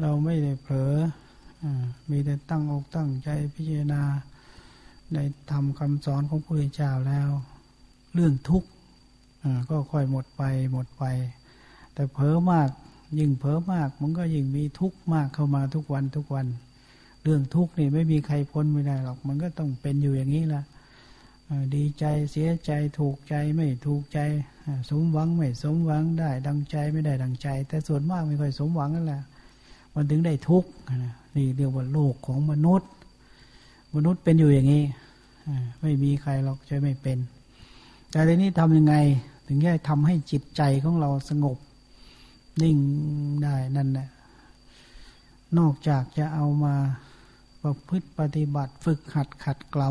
เราไม่ได้เผลอมีแต่ตั้งอกตั้งใจพิจารณาในทำคำสอนของพระพุทธเจ้าแล้ว เรื่องทุกข์ก็ค่อยหมดไปหมดไป แต่เผลอมากยิ่งเผลอมาก มันก็ยิ่งมีทุกข์มากเข้ามาทุกวันทุกวัน เรื่องทุกข์นี่ไม่มีใครพ้นไม่ได้หรอก มันก็ต้องเป็นอยู่อย่างนี้ละดีใจเสียใจถูกใจไม่ถูกใจ สมหวังไม่สมหวังได้ดังใจไม่ได้ดังใจ แต่ส่วนมากไม่ค่อยสมหวังนั่นแหละ มันถึงได้ทุกข์นี่เรียกว่าโลกของมนุษย์ มนุษย์เป็นอยู่อย่างนี้ไม่มีใครหรอกจะไม่เป็น แต่ทีนี้ทำยังไง ถึงจะทำให้จิตใจของเราสงบ นิ่งได้นั่นแหละนอกจากจะเอามาประพฤติปฏิบัติฝึกหัดขัดเกลา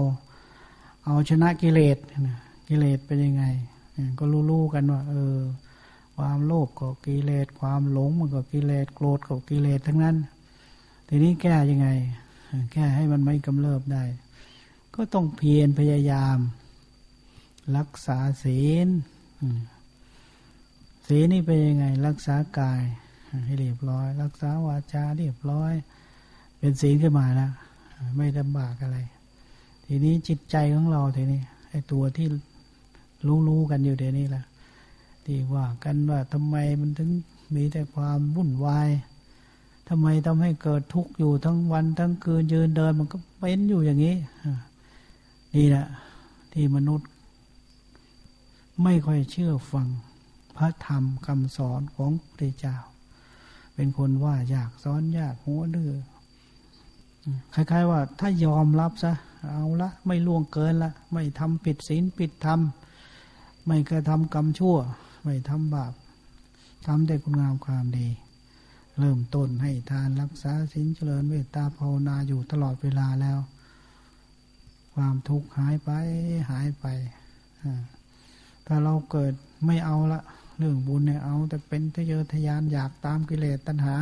เอาชนะกิเลสกิเลสเป็นยังไง ก็รู้ๆกันว่า เออ ความโลภก็กิเลส ความหลงมันก็กิเลส โกรธก็กิเลสทั้งนั้น ทีนี้แก้ยังไง แก้ให้มันไม่กำเริบได้ ก็ต้องเพียรพยายาม รักษาศีลศีลนี่เป็นยังไง รักษากายให้เรียบร้อย รักษาวาจาเรียบร้อย เป็นศีลขึ้นมาแล้วไม่ลำบากอะไร ทีนี้จิตใจของเราทีนี้ไอ้ตัวที่รู้ๆกันอยู่เดี๋ยวนี้แหละ ที่ว่ากันว่าทำไมมันถึงมีแต่ความวุ่นวายทำไมทำให้เกิดทุกข์อยู่ทั้งวันทั้งคืนยืนเดินมันก็เป็นอยู่อย่างนี้นี่แหละที่มนุษย์ ไม่ค่อยเชื่อฟังพระธรรมคำสอนของพระเจ้า เป็นคนว่าอยากสอนยากหัวดื้อคล้ายๆว่าถ้ายอมรับซะเอาละไม่ล่วงเกินละ ไม่ทำผิดศีลผิดธรรม ไม่กระทำกรรมชั่ว ไม่ทำบาปทำแต่คุณงามความดี เริ่มต้นให้ทานรักษาศีลเจริญเวตตาภาวนาอยู่ตลอดเวลาแล้ว ความทุกข์หายไปหายไปถ้าเราเกิดไม่เอาละเรื่องบุญเนี่ยเอาแต่เป็นทะเยอทะยานอยากตามกิเลสตัณหา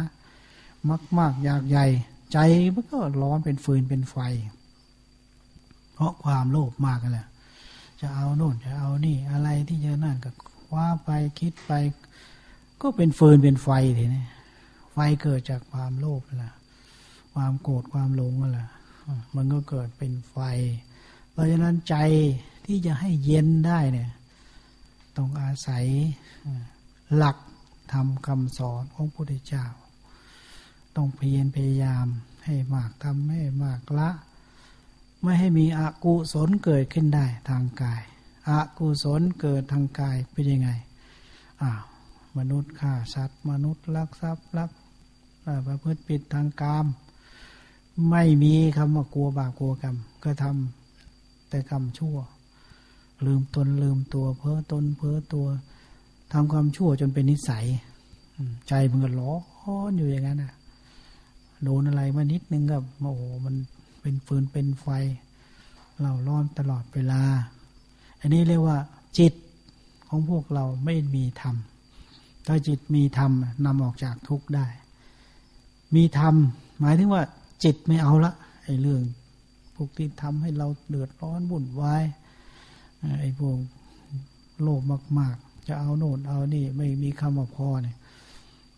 มากมากอยากใหญ่ ใจมันก็ร้อนเป็นฟืนเป็นไฟ เพราะความโลภมากกันแหละจะเอาโน่นจะเอานี่อะไรที่จะนั่นก็ คว้าไปคิดไป ก็เป็นฟืนเป็นไฟทีนี้ไฟเกิดจากความโลภแหละความโกรธความหลงนั่นแหละมันก็เกิดเป็นไฟ เพราะฉะนั้นใจที่จะให้เย็นได้เนี่ย ต้องอาศัยหลักทำคำสอนของพระพุทธเจ้า ต้องเพียรพยายามให้มากทำให้มากละ ไม่ให้มีอกุศลเกิดขึ้นได้ทางกาย อกุศลเกิดทางกายเป็นยังไงอ้าวมนุษย์ฆ่าสัตว์ มนุษย์ลักทรัพย์ลักประพฤติผิดทางกามไม่มีคำว่ากลัวบาปกลัวกรรม ก็ทำแต่กรรมชั่ว ลืมตนลืมตัว เพ้อตนเพ้อตัวทำความชั่วจนเป็นนิสัย ใจมันก็ร้อนอยู่อย่างนั้นนะโดนอะไรมานิดนึงก็โอ้โหมันเป็นฟืนเป็นไฟเราร้อนตลอดเวลา อันนี้เรียกว่า จิตของพวกเราไม่มีธรรม ถ้าจิตมีธรรมนำออกจากทุกข์ได้ มีธรรม หมายถึงว่า จิตไม่เอาละไอ้เรื่องพวกที่ทำให้เราเดือดร้อนบุ่นวายไอ้พวกโลภมาก ๆ จะเอาโน่นเอานี่ไม่มีคำว่าพอเนี่ย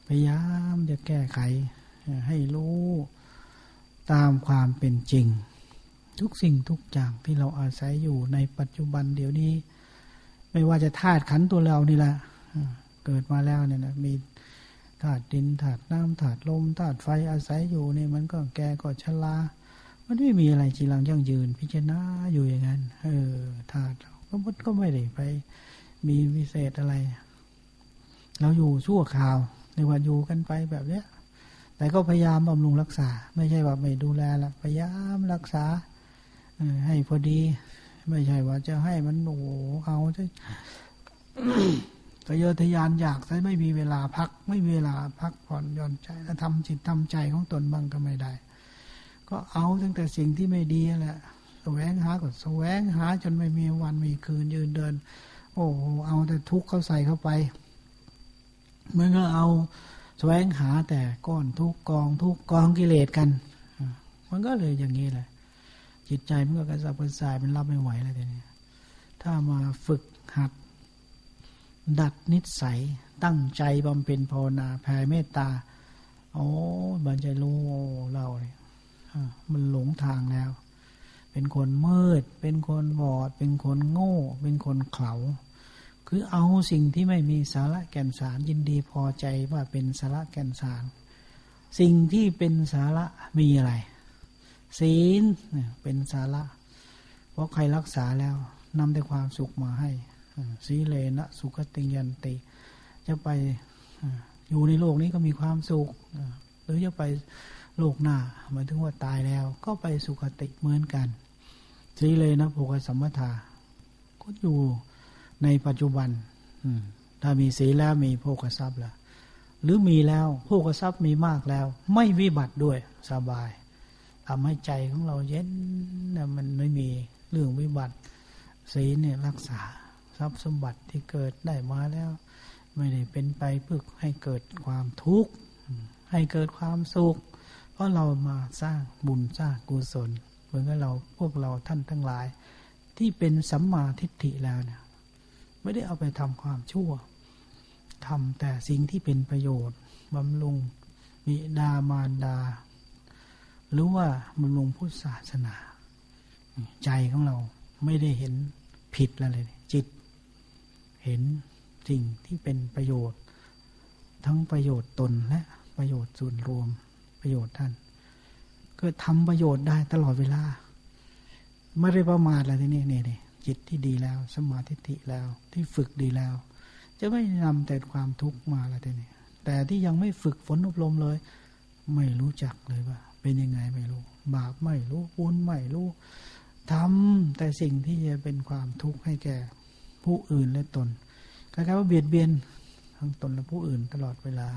พยายามจะแก้ไขให้รู้ตามความเป็นจริง ทุกสิ่งทุกอย่างที่เราอาศัยอยู่ในปัจจุบันเดี๋ยวนี้ ไม่ว่าจะธาตุขันตัวเรานี่แหละเกิดมาแล้วเนี่ยนะมีธาตุดินธาตุน้ำธาตุลมธาตุไฟอาศัยอยู่เนี่ยมันก็แก่ก็ชรามันไม่มีอะไรจีรังยั่งยืน พิจารณาอยู่อย่างนั้นเออธาตุก็มันก็ไม่ได้ไป มีวิเศษอะไร เราอยู่ชั่วคราวในวันอยู่กันไปแบบเนี้ยแต่ก็พยายามบำรุงรักษา ไม่ใช่ว่าไม่ดูแลละพยายามรักษา ให้พอดี ไม่ใช่ว่าจะให้มันโอ้เอาจะทะเยอทะยานอยากแต่ไม่มีเวลาพัก ไม่มีเวลาพักผ่อนหย่อนใจแล้วทำจิตทำใจของตนบ้างก็ไม่ได้ ก็เอาตั้งแต่สิ่งที่ไม่ดีแหละแสวงหาก็แสวงหาจนไม่มีวันมีคืนยืนเดิน โอ้เอาแต่ทุกข์เขาใส่เข้าไปเมื่อก็เอาแสวงหาแต่ก้อนทุกกองทุกกองกิเลสกัน มันก็เลยอย่างนี้แหละ จิตใจมันก็กระสับกระส่ายมันรับไม่ไหวแล้วทีนี้ถ้ามาฝึกหัด ดัดนิสัย ตั้งใจบำเพ็ญภาวนาแผ่เมตตา โอ้บันจรู้เราเนี่ยมันหลงทางแล้ว เป็นคนมืด เป็นคนบอด เป็นคนโง่ เป็นคนเข่าคือเอาสิ่งที่ไม่มีสาระแก่นสารยินดีพอใจว่าเป็นสาระแก่นสาร สิ่งที่เป็นสาระมีอะไร ศีลเป็นสาระ เพราะใครรักษาแล้วนำแต่ความสุขมาให้ สีเลนะสุขติยันติ จะไปอยู่ในโลกนี้ก็มีความสุข หรือจะไปโลกหน้าหมายถึงว่าตายแล้ว ก็ไปสุขติเหมือนกัน สีเลนะโภคสัมมทาก็อยู่ในปัจจุบันถ้ามีศีแล้วมีโภคทรัพย์แล้วหรือมีแล้วโภคทรัพย์มีมากแล้ว ไม่วิบัติด้วยสบาย ทำให้ใจของเราเย็นนะมันไม่มีเรื่องวิบัติศีลเนี่ยรักษาทรัพย์สมบัติที่เกิดได้มาแล้ว ไม่ได้เป็นไปเพื่อให้เกิดความทุกข์ให้เกิดความสุข เพราะเรามาสร้างบุญสร้างกุศลเหมือนกับเราพวกเราท่านทั้งหลาย ที่เป็นสัมมาทิฏฐิแล้วเนี่ยไม่ได้เอาไปทำความชั่วทำแต่สิ่งที่เป็นประโยชน์บำรุงมิดามารดา หรือว่าบำรุงพุทธศาสนา ใจของเราไม่ได้เห็นผิดอะไรเลย จิต เห็นสิ่งที่เป็นประโยชน์ ทั้งประโยชน์ตนและประโยชน์ส่วนรวมประโยชน์ท่าน ก็ทำประโยชน์ได้ตลอดเวลา ไม่ได้ประมาทอะไรทีนี้เนี่ยจิตที่ดีแล้ว สมาธิิแล้วที่ฝึกดีแล้ว จะไม่นำแต่ความทุกข์มาอะไรทีนี้แต่ที่ยังไม่ฝึกฝนอบรมเลย ไม่รู้จักเลยว่า เป็นยังไงไม่รู้ บาปไม่รู้บุญไม่รู้ทำแต่สิ่งที่จะเป็นความทุกข์ให้แก่ผู้อื่นและตนกลายว่าเบียดเบียนทั้งตนและผู้อื่นตลอดเวลา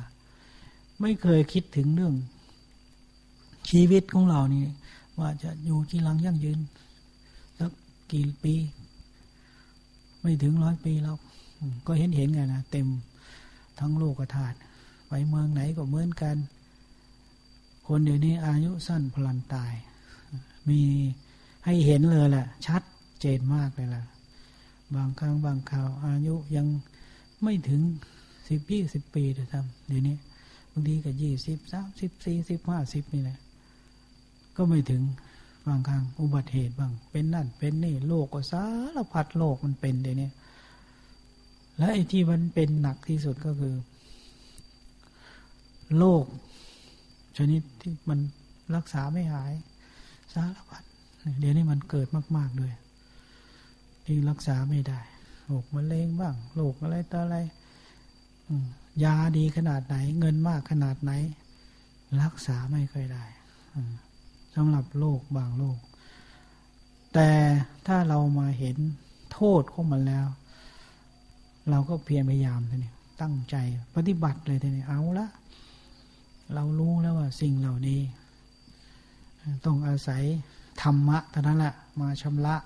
ไม่เคยคิดถึงเรื่อง ชีวิตของเรานี่ว่าจะอยู่กี่ลังยั่งยืนสักกี่ปี ไม่ถึงร้อยปีแล้วก็เห็นเห็นไงนะเต็มทั้งโลกธาตุไปเมืองไหนก็เหมือนกัน คนเดี๋ยวนี้อายุสั้นพลันตาย มีให้เห็นเลยแหละ ชัดเจนมากเลยล่ะ บางครั้งบางคราวอายุยังไม่ถึงสิบยี่สิบปีเลยทำเดี๋ยวนี้บางทีก็ยี่สิบสามสิบสี่สิบห้าสิบนี่แหละก็ไม่ถึงบางครั้งอุบัติเหตุบาง เป็นนั่นเป็นนี่โลกก็สารพัดโลกมันเป็นเดี๋ยวนี้และไอ้ที่มันเป็นหนักที่สุดก็คือโรค ชนิดที่มันรักษาไม่หาย สารพัดเดี๋ยวนี้มันเกิดมาก ๆด้วยที่รักษาไม่ได้โรคมะเร็งบ้างโรคอะไรต่ออะไรยาดีขนาดไหน เงินมากขนาดไหน รักษาไม่เคยได้สำหรับโรคบางโรคแต่ถ้าเรามาเห็นโทษของมันแล้ว เราก็เพียรพยายามทีนี้ตั้งใจปฏิบัติเลยทีนี้เอาละเรารู้ สิ่งเหล่านี้ ต้องอาศัยธรรมะเท่านั้นแหละมาชำระ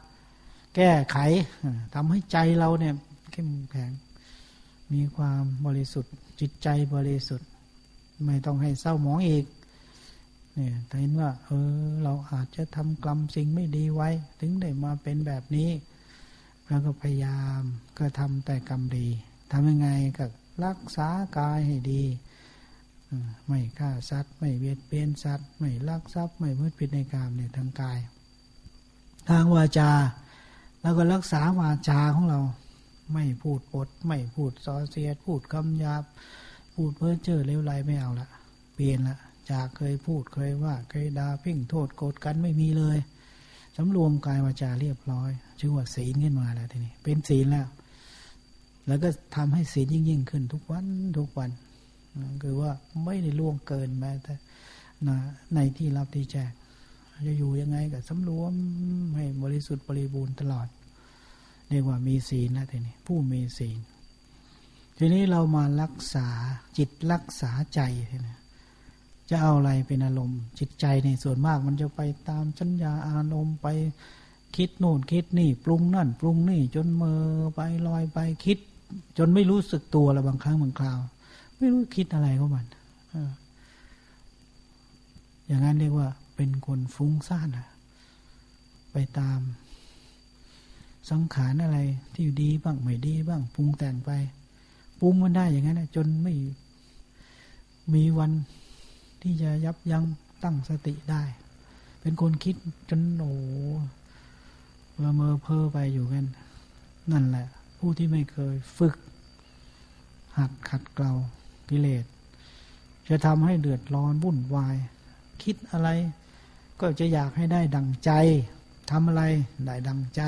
แก้ไขทำให้ใจเราเนี่ยเข้มแข็งมีความบริสุทธิ์จิตใจบริสุทธิ์ ไม่ต้องให้เศร้าหมองอีกเนี่ยเห็นว่าเออเราอาจจะทำกรรมสิ่งไม่ดีไว้ ถึงได้มาเป็นแบบนี้แล้วก็พยายามก็ทำแต่กรรมดีทำยังไงก็รักษากายให้ดี ไม่ฆ่าสัตว์ ไม่เบียดเบียนสัตว์ ไม่ลักทรัพย์ ไม่มืดผิดในกามเนี่ยทางกาย ทางวาจาแล้วก็รักษาวาจาของเรา ไม่พูดปด ไม่พูดซอเสียด พูดคำหยาบ พูดเพ้อเจ้อเลวไหลไม่เอาละเปลี่ยนละจากเคยพูดเคยว่าเคยด่าพิ่งโทษโกรธกันไม่มีเลยสำรวมกายวาจาเรียบร้อย ชื่อว่าศีลขึ้นมาแล้วทีนี้ เป็นศีลแล้ว แล้วก็ทำให้ศีลยิ่งยิ่งขึ้นทุกวันทุกวัน คือว่าไม่ได้ล่วงเกินแม้แต่ในที่รับที่แจก จะอยู่ยังไงกับสำรวมให้บริสุทธิ์บริบูรณ์ตลอด เรียกว่ามีศีลนะทีนี้ผู้มีศีล ทีนี้เรามารักษาจิตรักษาใจทีนี้จะเอาอะไรเป็นอารมณ์ จิตใจในส่วนมากมันจะไปตามสัญญาอารมณ์ไปคิดโน่นคิดนี่ปรุงนั่น ปรุงนี่จนเมอไปลอยไปคิด จนไม่รู้สึกตัวล้วบางครั้งบางคราว ไม่รู้คิดอะไรของมันอย่างนั้นเรียกว่าเป็นคนฟุ้งซ่านอะไปตาม สังขารอะไรที่ดีบ้างไม่ดีบ้างปรุงแต่งไปปรุงมันได้อย่างนั้นจนไม่มีวันที่จะยับยั้งตั้งสติได้ เป็นคนคิดจนโอ้ละเมอเพ้อไปอยู่กัน นั่นแหละ ผู้ที่ไม่เคยฝึก หัดขัดเกลา กิเลส จะทำให้เดือดร้อนวุ่นวาย คิดอะไร ก็จะอยากให้ได้ดังใจทำอะไรได้ดังใจ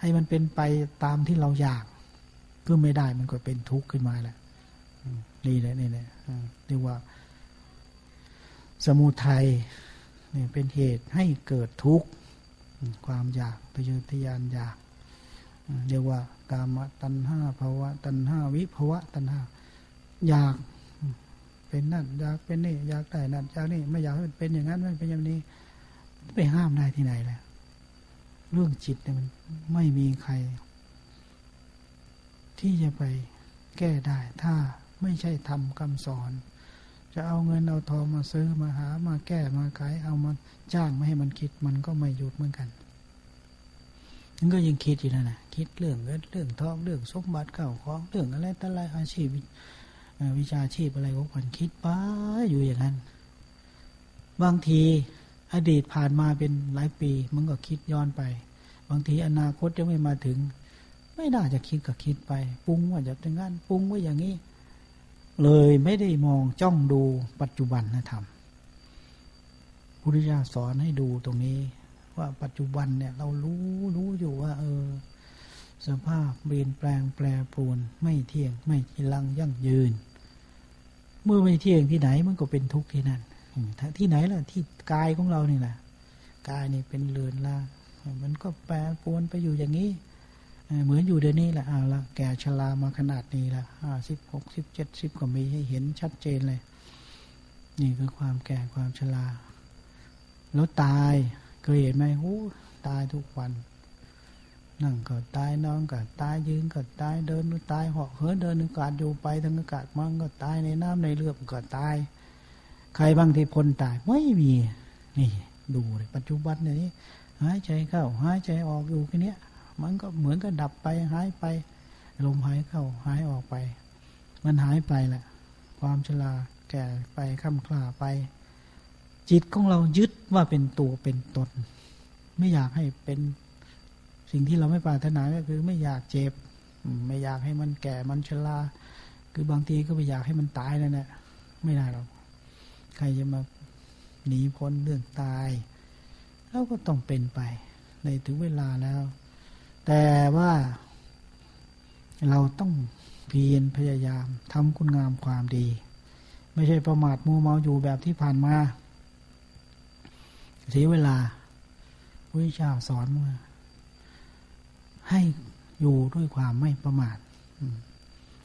ให้มันเป็นไปตามที่เราอยากก็ไม่ได้มันก็เป็นทุกข์ขึ้นมาแหละนี่แหละนี่แหละเรียกว่า สมุทัยเนี่ยเป็นเหตุให้เกิดทุกข์ความอยากทะเยอทะยานอยาก เรียกว่ากามตัณห้าภาวะตัณห้าวิภาวะตัณห้า อยากเป็นนั่น อยากเป็นนี่ อยากได้นั่นอยากนี่ไม่อยากให้เป็นอย่างนั้นไม่เป็นอย่างนี้ ไปห้ามได้ที่ไหนแล้วเรื่องจิตเนี่ยมันไม่มีใคร ที่จะไปแก้ได้ ถ้าไม่ใช่ทำคำสอน จะเอาเงินเอาทองมาซื้อมาหา มาแก้มาขาย เอามาจ้างไม่ให้มันคิด มันก็ไม่หยุดเหมือนกันมันก็ยังคิดอยู่นั่นนะคิดเรื่องเงินเรื่องทองเรื่องสมบัติเก่าของเรื่องอะไรต่ออะไรอาชีพ วิชาชีพอะไรของคนคิดไปอยู่อย่างนั้น บางทีอดีตผ่านมาเป็นหลายปี มันก็คิดย้อนไป บางทีอนาคตยังไม่มาถึง ไม่น่าจะคิดก็คิดไปปรุงว่าจะเป็นงานปรุงว่าอย่างนี้ เลยไม่ได้มองจ้องดูปัจจุบันนะธรรมพุทธิยาสอนให้ดูตรงนี้ ว่าปัจจุบันเนี่ย เรารู้รู้อยู่ว่า เออ สภาพเปลี่ยนแปลงแปรปรวน ไม่เที่ยง ไม่จีรังยั่งยืน เมื่อไม่เที่ยงที่ไหนมันก็เป็นทุกข์ที่นั่นที่ไหนล่ะที่กายของเรานี่แหละกายนี่เป็นเรือนละมันก็แปรปรวนไปอยู่อย่างนี้ เหมือนอยู่เดี๋ยวนี้แหละอ่าละแก่ชรามาขนาดนี้ละห้าสิบหกสิบเจ็ดสิบก็มีให้เห็นชัดเจนเลย นี่คือความแก่ความชราแล้วตายเคยเห็นไหมโอ้ตายทุกวัน นั่งก็ตายนอนก็ตายยืนก็ตายเดินก็ตายเหาะเหินเดินอากาศอยู่ไปทั้งอากาศมันก็ตายในน้ำในเลือดก็ตาย ใครบางที่พ้นตายไม่มีนี่ดูเลยปัจจุบันนี้หายใจเข้าหายใจออกอยู่แค่นี้มันก็เหมือนกับดับไปหายไปลมหายเข้าหายออกไป มันหายไปแหละ ความชราแก่ไปค่ำคลาไป จิตของเรายึดว่าเป็นตัวเป็นตน ไม่อยากให้เป็น สิ่งที่เราไม่ปรารถนาก็คือไม่อยากเจ็บ ไม่อยากให้มันแก่มันชราคือบางทีก็ไม่อยากให้มันตายนั่นแหละไม่ได้หรอกใครจะมาหนีพ้นเรื่องตายเราก็ต้องเป็นไป ในถึงเวลาแล้ว แต่ว่าเราต้องเพียรพยายามทำคุณงามความดี ไม่ใช่ประมาทมัวเมาอยู่แบบที่ผ่านมาเสียเวลาวิชาสอนมา ให้อยู่ด้วยความไม่ประมาท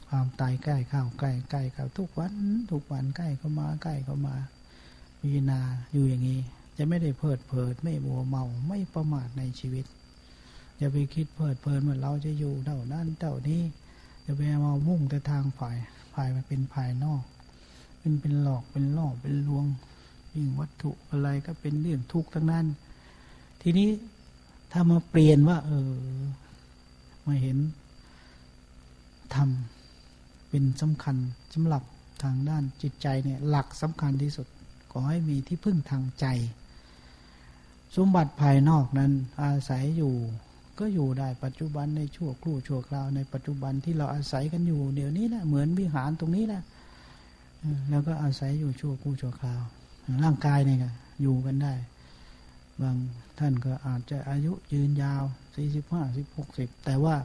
ความตายใกล้เข้าใกล้ใกล้เข้าทุกวันทุกวันใกล้เข้ามาใกล้เข้ามาพิจารณาอยู่อย่างนี้ จะไม่ได้เพิดเพลิดไม่มัวเมาไม่ประมาทในชีวิตอย่าไปคิดเพลิดเพลินว่าเราจะอยู่เท่านั้นเท่านี้จะไปมามุ่งแต่ทางฝ่ายฝ่ายมันเป็นภายนอก เป็นเป็นหลอกเป็นล่อเป็นลวงยิ่งวัตถุอะไรก็เป็นเรื่องทุกข์ทั้งนั้น ทีนี้ถ้ามาเปลี่ยนว่า เออ มาเห็นทำเป็นสำคัญสำหรับทางด้านจิตใจเนี่ยหลักสำคัญที่สุดขอให้มีที่พึ่งทางใจ สมบัติภายนอกนั้นอาศัยอยู่ก็อยู่ได้ปัจจุบันในชั่วครู่ชั่วคราวในปัจจุบันที่เราอาศัยกันอยู่เดี๋ยวนี้แหละเหมือนวิหารตรงนี้แหละแล้วก็อาศัยอยู่ชั่วครู่ชั่วคราว ร่างกายเนี่ยอยู่กันได้ บางท่านก็อาจจะอายุยืนยาวสี่สิบห้าสิบหกสิบแต่ว่า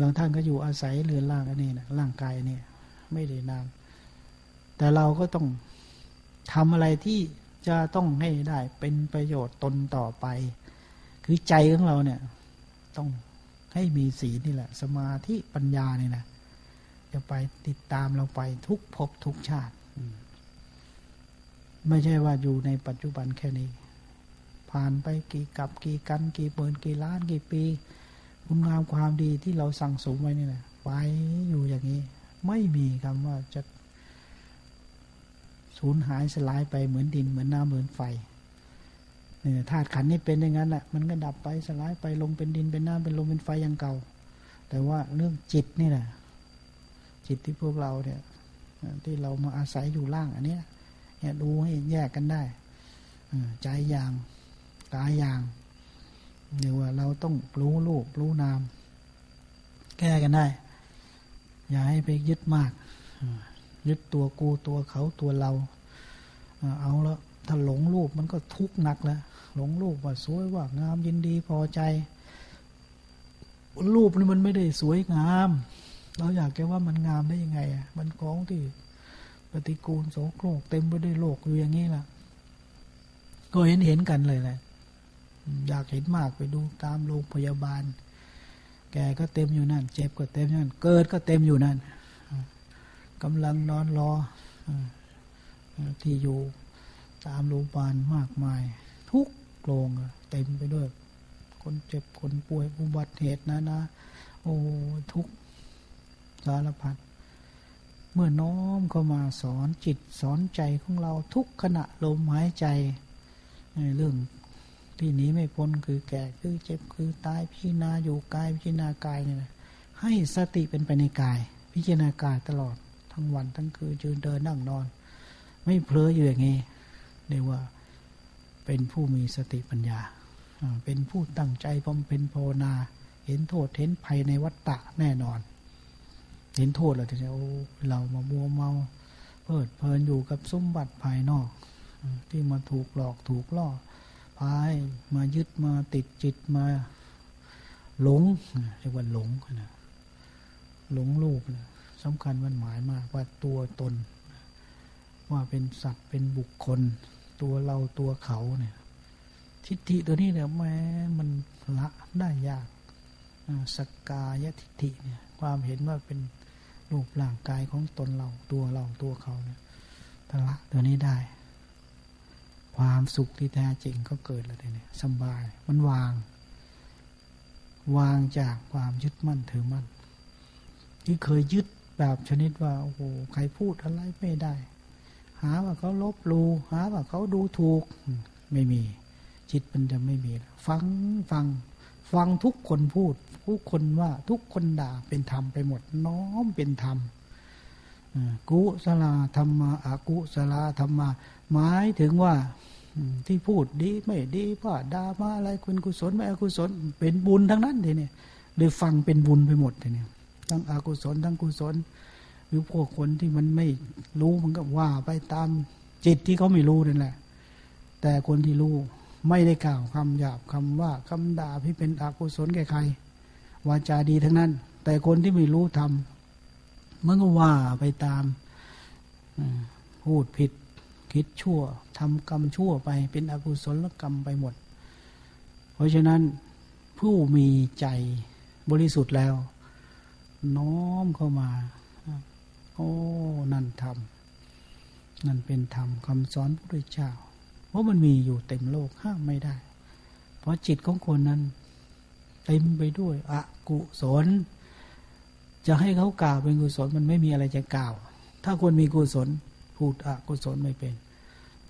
บางท่านก็อยู่อาศัยเรือนร่างอันนี้นะร่างกายเนี่ยไม่ได้นานแต่เราก็ต้องทำอะไรที่จะต้องให้ได้เป็นประโยชน์ตนต่อไป คือใจของเราเนี่ย ต้องให้มีศีลนี่แหละ สมาธิปัญญาเนี่ยนะจะไปติดตามเราไปทุกภพทุกชาติ ไม่ใช่ว่าอยู่ในปัจจุบันแค่นี้ ผ่านไปกี่กับกี่กัน กี่เปินกี่ล้านกี่ปีคุณงามความดีที่เราสั่งสมไว้นี่แหละไว้อยู่อย่างนี้ ไม่มีคำว่าจะสูญหายสลายไปเหมือนดินเหมือนน้ำเหมือนไฟเนี่ยธาตุขันนี่เป็นอย่างนั้นแหละมันก็ดับไปสลายไปลงเป็นดินเป็นน้ำเป็นลมเป็นไฟอย่างเก่า แต่ว่าเรื่องจิตนี่แหละจิตที่พวกเราเนี่ย ที่เรามาอาศัยอยู่ล่างอันนี้เนี่ยดูให้แยกกันได้ใจอย่างายอย่างเรียกว่าเราต้องรู้รูปรู้นาม แก้กันได้ อย่าให้ไปยึดมาก ยึดตัวกูตัวเขาตัวเรา เอาแล้วถ้าหลงรูปมันก็ทุกข์หนักแล้ว หลงรูปว่าสวยว่างามยินดีพอใจ รูปนี่มันไม่ได้สวยงาม เราอยากแกว่ามันงามได้ยังไงอะมันของที่ปฏิกูลโสโครกเต็มไปด้วยโลกอยู่อย่างนี้ล่ะ ก็เห็นเห็นกันเลยแหละ อยากเห็นมากไปดูตามโรงพยาบาล แกก็เต็มอยู่นั่น เจ็บก็เต็มอยู่นั่น เกิดก็เต็มอยู่นั่นกำลังนอนรอที่อยู่ตามโรงพยาบาลมากมาย ทุกโรงเต็มไปด้วย คนเจ็บคนป่วยอุบัติเหตุนะนะ โอ้ทุกสารพัดเมื่อน้อมเข้ามาสอนจิตสอนใจของเราทุกขณะลมหายใจ เรื่อง ที่หนีไม่พ้นคือแก่คือเจ็บคือตายพิจารณาอยู่กายพิจารณากายเนี่ยให้สติเป็นไปในกาย พิจารณากายตลอด ทั้งวันทั้งคืนยืนเดินนั่งนอน ไม่เพลออยู่อย่างนี้เรียกว่าเป็นผู้มีสติปัญญา เป็นผู้ตั้งใจบำเพ็ญภาวนา เห็นโทษเห็นภัยในวัฏฏะแน่นอน เห็นโทษแล้วทีนี้เรามามัวเมาเพลิดเพลินอยู่กับสมบัติภายนอก ที่มาถูกหลอกถูกล่อ พายมายึดมาติดจิตมาหลงเรียกว่าหลงนะหลงลูกนะสำคัญมันหมายมากว่าตัวตน ว่าเป็นสัตว์เป็นบุคคล ตัวเราตัวเขาเนี่ย ทิฏฐิตัวนี้เนี่ยแม้มันละได้ยากสกกายทิฏฐิเนี่ย ความเห็นว่าเป็นรูปร่างกายของตนเราตัวเราตัวเขาเนี่ยทละตัวนี้ได้ ความสุขที่แท้จริงก็เกิดแล้วเนี่ยสบาย มันวาง วางจากความยึดมั่นถือมั่น ที่เคยยึดแบบชนิดว่าโอ้โหใครพูดอะไรไม่ได้ หาว่าเขาลบลูหาว่าเขาดูถูก ไม่มี จิตมันจะไม่มี ฟังฟัง ฟังทุกคนพูด ทุกคนว่าทุกคนด่าเป็นธรรมไปหมด น้อมเป็นธรรมกุศลาธรรมะอากุศลาธรรมะ หมายถึงว่าที่พูดดีไม่ดีว่าด่ามาอะไรคุณกุศลไม่อกุศล เป็นบุญทั้งนั้นทีนี้เลยฟังเป็นบุญไปหมดทีนี้ทั้งอกุศลทั้งกุศล หรือพวกคนที่มันไม่รู้มันก็ว่าไปตามจิตที่เขาไม่รู้นั่นแหละ แต่คนที่รู้ไม่ได้กล่าวคำหยาบคำว่าคำด่าที่เป็นอกุศลแก่ใครวาจาดีทั้งนั้น แต่คนที่ไม่รู้ทำมันก็ว่าไปตามพูดผิด คิดชั่วทำกรรมชั่วไปเป็นอกุศลกรรมไปหมด เพราะฉะนั้นผู้มีใจบริสุทธิ์แล้ว น้อมเข้ามาโอ้นั่นธรรมนั่นเป็นธรรมคำสอนพระพุทธเจ้าเพราะมันมีอยู่เต็มโลกห้ามไม่ได้ เพราะจิตของคนนั้น เต็มไปด้วยอกุศลจะให้เขากล่าวเป็นกุศลมันไม่มีอะไรจะกล่าว ถ้าคนมีกุศลพูดอกุศลไม่เป็น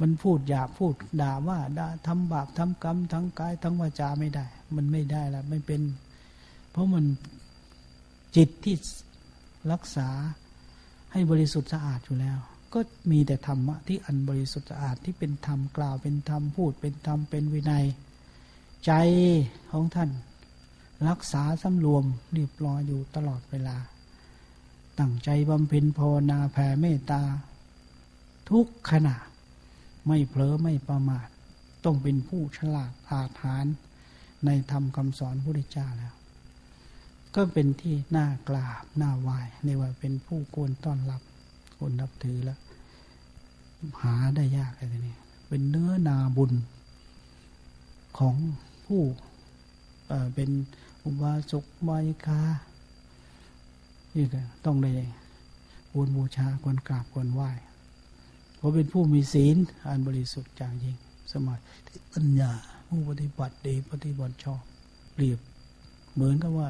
มันพูดหยาพูดด่าว่าด่าทำบาปทำกรรมทั้งกายทั้งวาจาไม่ได้ มันไม่ได้ละไม่เป็น เพราะมันจิตที่รักษาให้บริสุทธิ์สะอาดอยู่แล้ว ก็มีแต่ธรรมะที่อันบริสุทธิ์สะอาดที่เป็นธรรมกล่าวเป็นธรรมพูดเป็นธรรมเป็นวินัย ใจของท่าน รักษาสำรวมเรียบร้อยอยู่ตลอดเวลา ตั้งใจบำเพ็ญภาวนาแผ่เมตตา ทุกขณะ ไม่เผลอไม่ประมาท ต้องเป็นผู้ฉลาดอาถรรพ์ในธรรมคำสอนพระพุทธเจ้าแล้ว ก็เป็นที่น่ากราบน่าไหวในว่าเป็นผู้ควรต้อนรับควรนับถือแล้ว หาได้ยากอะไรนี่เป็นเนื้อนาบุญของผู้เป็นอุบาสกบายกานี่ต้องได้ควรบูชาควรกราบควรไหว้ เพราเป็นผู้มีศีลอันบริสุทธิ์จางยิ่งสมาธิปัญญาผู้ปฏิบัติดีปฏิบัติชอบเปรียบเหมือนกับว่า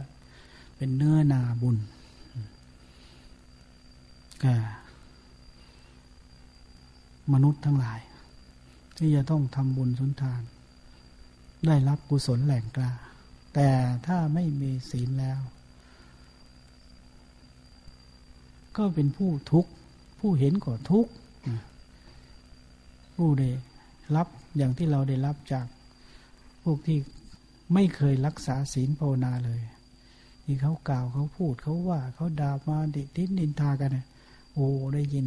เป็นเนื้อนาบุญก่มนุษย์ทั้งหลาย ที่จะต้องทำบุญสุนทาน ได้รับกุศลแหล่งกล้าแต่ถ้าไม่มีศีลแล้ว ก็เป็นผู้ทุกข์ ผู้เห็นก็ทุกข์ ผู้ได้รับอย่างที่เราได้รับจากพวกที่ไม่เคยรักษาศีลภาวนาเลยที่เขากล่าวเขาพูดเขาว่าเขาด่ามาดิทินนินทากันเนี่ยโอ้ได้ยิน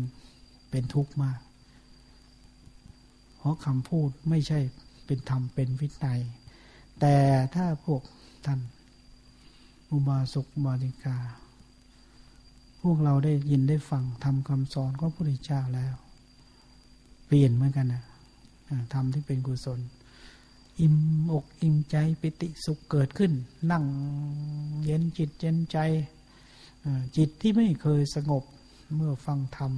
เป็นทุกข์มาก เพราะคำพูดไม่ใช่เป็นธรรมเป็นวินัย แต่ถ้าพวกท่านอุบาสกบาริกา พวกเราได้ยินได้ฟังทำคำสอนของพระพุทธเจ้าแล้ว เปลี่ยนเหมือนกันนะทำที่เป็นกุศล อิ่มอกอิ่มใจปิติสุขเกิดขึ้น นั่งเย็นจิตเย็นใจจิตที่ไม่เคยสงบเมื่อฟังธรรม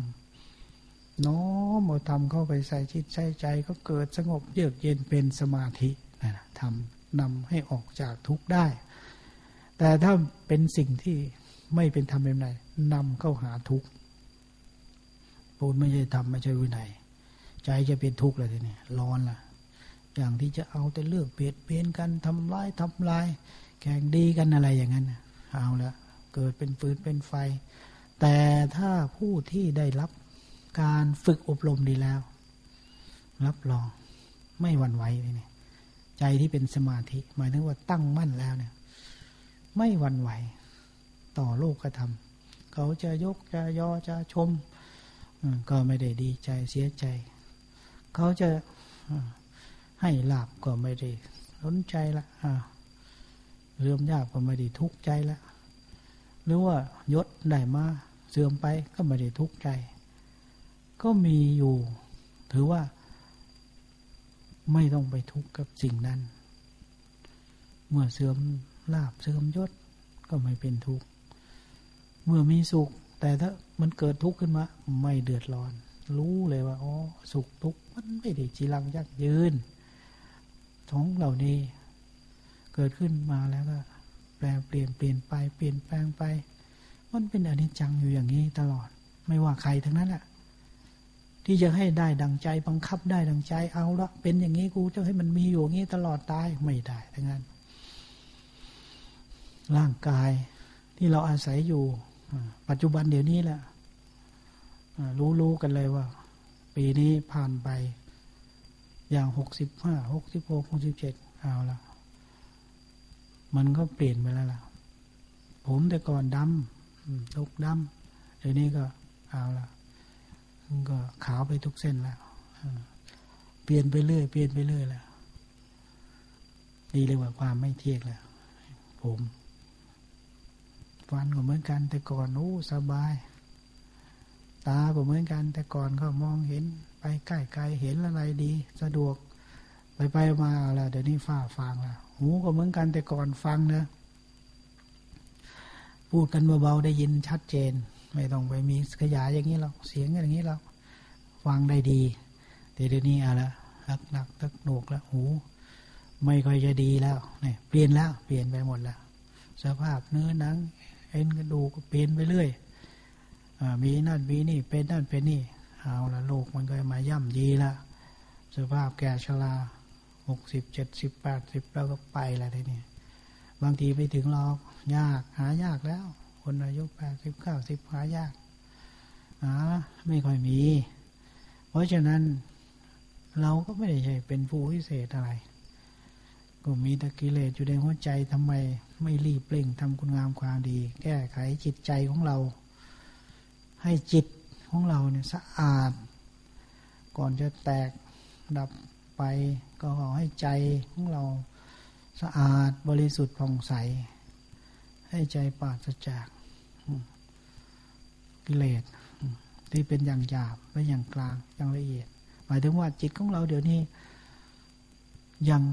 น้อมเอาธรรมเข้าไปใส่จิตใส่ใจก็เกิดสงบเยือกเย็นเป็นสมาธินะทำนำให้ออกจากทุกข์ได้ แต่ถ้าเป็นสิ่งที่ไม่เป็นธรรมเป็นไรนำเข้าหาทุกข์ปูนไม่ใช่ธรรมไม่ใช่วินัย ใจจะเป็นทุกข์เลยทีนี้ร้อนละอย่างที่จะเอาแต่เลือกเปลี่ยนเปลี่ยนกันทำลายทำลาย แข่งดีกันอะไรอย่างนั้นเอาละเกิดเป็นฟืนเป็นไฟ แต่ถ้าผู้ที่ได้รับการฝึกอบรมดีแล้ว รับรองไม่หวั่นไหวเลยเนี่ยใจที่เป็นสมาธิ หมายถึงว่าตั้งมั่นแล้วเนี่ย ไม่หวั่นไหว ต่อโลกกระทำเขาจะยกจะยอจะชมก็ไม่ได้ดีใจเสียใจ เขาจะให้ลาบก็ไม่ได้สนใจละเรื่มยากก็ไม่ได้ทุกข์ใจละหรือว่ายศได้มาเสื่อมไปก็ไม่ได้ทุกข์ใจ ก็มีอยู่ ถือว่า ไม่ต้องไปทุกข์กับสิ่งนั้น เมื่อเสื่อมลาบเสื่อมยศก็ไม่เป็นทุกข์ เมื่อมีสุข แต่ถ้ามันเกิดทุกข์ขึ้นมา ไม่เดือดร้อน รู้เลยว่าอ๋อสุขทุกข์มันไม่ได้จีรังยักยืนของเหล่านี้ เกิดขึ้นมาแล้วก็ แปลเปลี่ยนเปลี่ยนไปเปลี่ยนแปลงไป มันเป็นอนิจจังอยู่อย่างนี้ตลอด ไม่ว่าใครทั้งนั้นแหละที่จะให้ได้ดังใจบังคับได้ดังใจเอาละเป็นอย่างนี้กูจะให้มันมีอยู่อย่างนี้ตลอดตายไม่ได้ทั้งนั้น ร่างกายที่เราอาศัยอยู่ ปัจจุบันเดี๋ยวนี้แหละ รู้ๆกันเลยว่า ปีนี้ผ่านไปอย่างหกสิบห้าหกสิบหกหกสิบเจ็ดเอาละมันก็เปลี่ยนไปแล้วล่ะ ผมแต่ก่อนดำตกดำเดี๋ยวนี้ก็เอาละก็ขาวไปทุกเส้นแล้วเปลี่ยนไปเรื่อยเปลี่ยนไปเรื่อยแล้วนี่เรียกว่าความไม่เที่ยงแล้วผมฟันก็เหมือนกันแต่ก่อนโอ้สบาย ตาก็เหมือนกัน แต่ก่อนก็มองเห็นไปใกล้ไกลเห็นอะไรดี สะดวก ไปไปมาแล้วเดี๋ยวนี้ฝ้าฟางแล้วหูก็เหมือนกันแต่ก่อนฟังนะพูดกันเบาๆได้ยินชัดเจน ไม่ต้องไปมีขยายอย่างนี้หรอกเสียงอย่างนี้หรอกฟังได้ดีแต่เดี๋ยวนี้อะไรหนักหนักตักหนกแล้วหู ไม่ค่อยจะดีแล้วเนี่ยเปลี่ยนแล้ว เปลี่ยนไปหมดแล้วสภาพเนื้อหนังเอ็นกระดูกเปลี่ยนไปเรื่อย มีนั่นมีนี่เป็นนั่นเป็นนี่ เอาละโลกมันก็มาย่ำยีละสภาพแก่ชราหกสิบเจ็ดสิบแปดสิบแล้วก็ไปแล้วทีนี้บางทีไปถึงเรายากหายากแล้ว คนอายุแปดสิบเก้าสิบหายากหาไม่ค่อยมี เพราะฉะนั้นเราก็ไม่ได้ใช่เป็นผู้พิเศษอะไร ก็มีตะกิเลสอยู่ในหัวใจทำไมไม่รีบเร่งทำคุณงามความดี แก้ไขจิตใจของเรา ให้จิตของเราเนี่ยสะอาด ก่อนจะแตกดับไปก็ขอให้ใจของเราสะอาดบริสุทธิ์ผ่องใส ให้ใจปราศจากกิเลสที่เป็นอย่างหยาบและอย่างกลางอย่างละเอียด หมายถึงว่าจิตของเราเดี๋ยวนี้ยัง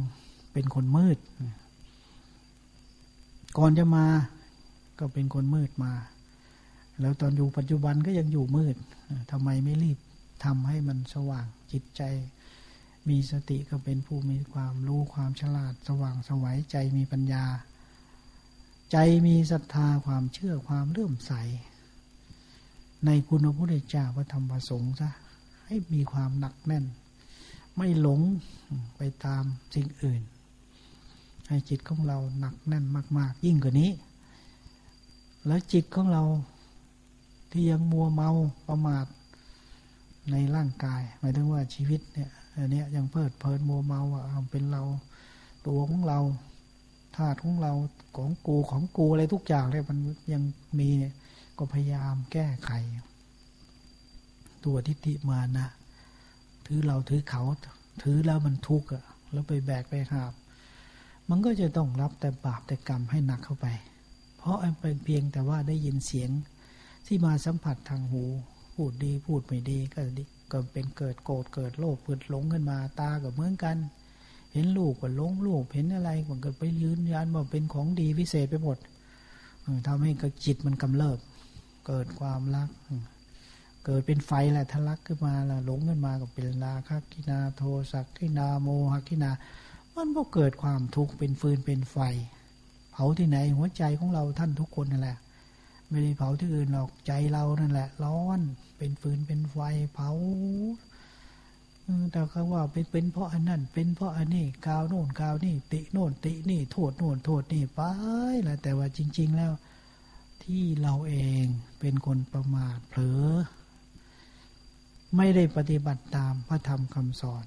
เป็นคนมืด ก่อนจะมาก็เป็นคนมืดมา แล้วตอนอยู่ปัจจุบันก็ยังอยู่มืดทำไมไม่รีบทำให้มันสว่างจิตใจ มีสติก็เป็นผู้มีความรู้ความฉลาดสว่างสวัยใจมีปัญญา ใจมีศรัทธาความเชื่อความเลื่อมใส ในคุณพระพุทธเจ้าพระธรรมประสงค์ซะให้มีความหนักแน่น ไม่หลงไปตามสิ่งอื่น ให้จิตของเราหนักแน่นมาก ๆ ยิ่งกว่านี้ แล้วจิตของเรา ที่ยังมัวเมาประมาทในร่างกาย หมายถึงว่าชีวิตเนี่ยอันนี้ยังเพลิดเพลินโมเมาว่าเป็นเราตัวของเราธาตุของเราของกูของกูอะไรทุกอย่างเลยมันยังมีเนี่ยก็พยายามแก้ไข ตัวทิฏฐิมานะถือเราถือเขาถือแล้วมันทุกข์อะแล้วไปแบกไปหาบ มันก็จะต้องรับแต่บาปแต่กรรมให้หนักเข้าไป เพราะเป็นเพียงแต่ว่าได้ยินเสียง ที่มาสัมผัสทางหู พูดดีพูดไม่ดีก็ดีก็เป็นเกิดโกรธเกิดโลภเกิดหลงขึ้นมาตากับเหมือนกัน เห็นลูกก็หลงลูกเห็นอะไรมันก็ไปยืนยันว่าเป็นของดีวิเศษไปหมดทำให้กจิตมันกำเริบ เกิดความรัก เกิดเป็นไฟแหละทะลักขึ้นมาละหลงขึ้นมาก็เป็นราคะกินาโทสักกินาโมหกินา มันก็เกิดความทุกข์เป็นฟืนเป็นไฟ เผาที่ไหนหัวใจของเราท่านทุกคนนั่นแหละ ไม่ได้เผาที่อื่นหรอกใจเรานั่นแหละ ร้อน เป็นฟืนเป็นไฟเผาแต่เขาว่าเป็นเป็นเพราะอันนั้นเป็นเพราะอันนี้กาวโน่นกาวนี่ ติโน่นตินี่โทษโน่นโทษนี่ไปแหละแต่ว่าจริง ๆแล้ว ที่เราเองเป็นคนประมาทเผลอ ไม่ได้ปฏิบัติตามพระธรรมคำสอน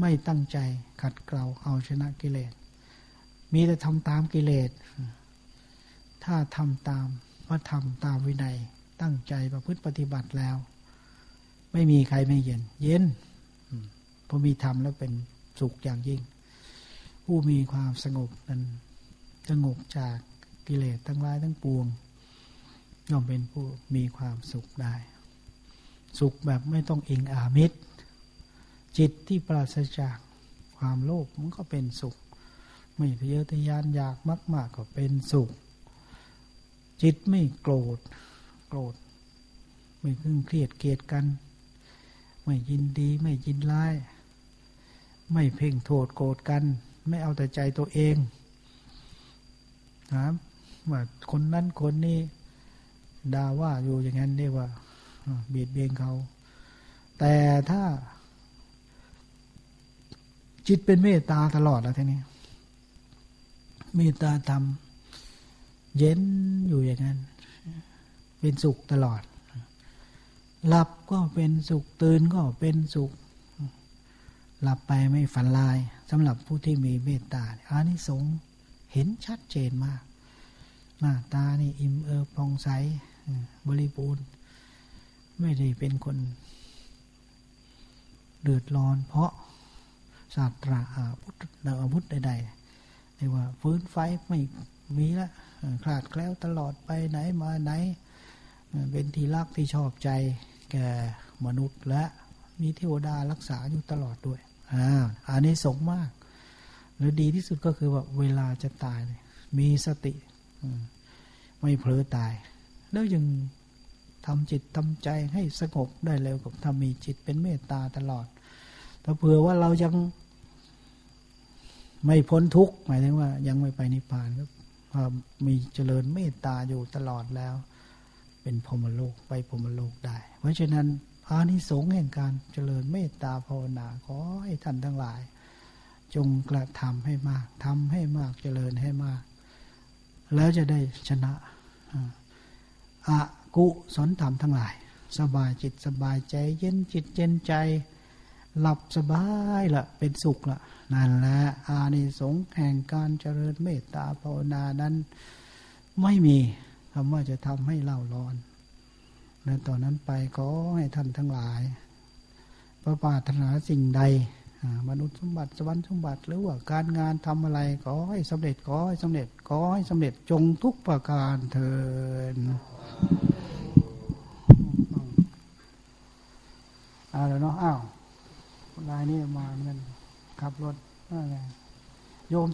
ไม่ตั้งใจขัดเกลาเอาชนะกิเลส มีแต่ทำตามกิเลส ถ้าทำตามพระธรรมตามวินัย ตั้งใจประพฤติปฏิบัติแล้ว ไม่มีใครไม่เย็น เย็นพอมีธรรมแล้วเป็นสุขอย่างยิ่ง ผู้มีความสงบนั้นสงบจากกิเลสทั้งหลายทั้งปวงย่อมเป็นผู้มีความสุขได้ สุขแบบไม่ต้องอิงอามิตร จิตที่ปราศจากความโลภมันก็เป็นสุข ไม่ทะเยอทะยานอยากมาก ๆ ก็เป็นสุข จิตไม่โกรธ โกรธ ไม่ขึ่งเครียดเกลียดกัน ไม่ยินดีไม่ยินร้าย ไม่เพ่งโทษโกรธกัน ไม่เอาแต่ใจตัวเองนะว่าคนนั้นคนนี้ด่าว่าอยู่อย่างนั้นเรียกว่าเบียดเบียนเขา แต่ถ้า จิตเป็นเมตตาตลอดแล้วทีนี้ เมตตาทำ เย็นอยู่อย่างนั้น เป็นสุขตลอด หลับก็เป็นสุขตื่นก็เป็นสุข หลับไปไม่ฝันลายสำหรับผู้ที่มีเมตตาอานิสงส์เห็นชัดเจนมาก หน้าตานี่อิ่มเอิบผ่องใสบริบูรณ์ ไม่ได้เป็นคนเดือดร้อนเพราะศาสตราอาวุธอาวุธใดๆเรียกว่าฟื้นไฟไม่มีละ คลาดแคล้วตลอดไปไหนมาไหน เป็นที่รักที่ชอบใจแก่มนุษย์และมีเทวดารักษาอยู่ตลอดด้วยอ่าอันนี้สงมากหรือดีที่สุดก็คือว่าเวลาจะตายมีสติไม่เผลอตาย แล้วยังทำจิตทำใจให้สงบได้เร็วกับทำมีจิตเป็นเมตตาตลอดถ้าเผื่อว่าเรายังไม่พ้นทุกข์หมายถึงว่ายังไม่ไปนิพพานก็ มีเจริญเมตตาอยู่ตลอดแล้ว เป็นพรมโลกไปพรมโลกได้ เพราะฉะนั้นอานิสงส์แห่งการเจริญเมตตาภาวนาขอให้ท่านทั้งหลาย จงกระทำให้มากทำให้มากเจริญให้มาก แล้วจะได้ชนะอะกุศลธรรมทั้งหลาย สบายจิตสบายใจ เย็นจิตเย็นใจ หลับสบายละเป็นสุขละนั่นแหละอานิสงส์แห่งการเจริญเมตตาภาวนานั้น ไม่มีคำว่าจะทำให้เล่าร้อนและตอนนั้นไปก็ให้ท่านทั้งหลาย ประปาถนาสิ่งใด มนุษย์สมบัติสวรรค์สมบัติหรือว่าการงานทำอะไรขอให้สำเร็จขอให้สำเร็จขอให้สำเร็จจงทุกประการเถิดเอาแล้วเนาะอ้าว รายนี้มาเงินขับรถอะไรโยม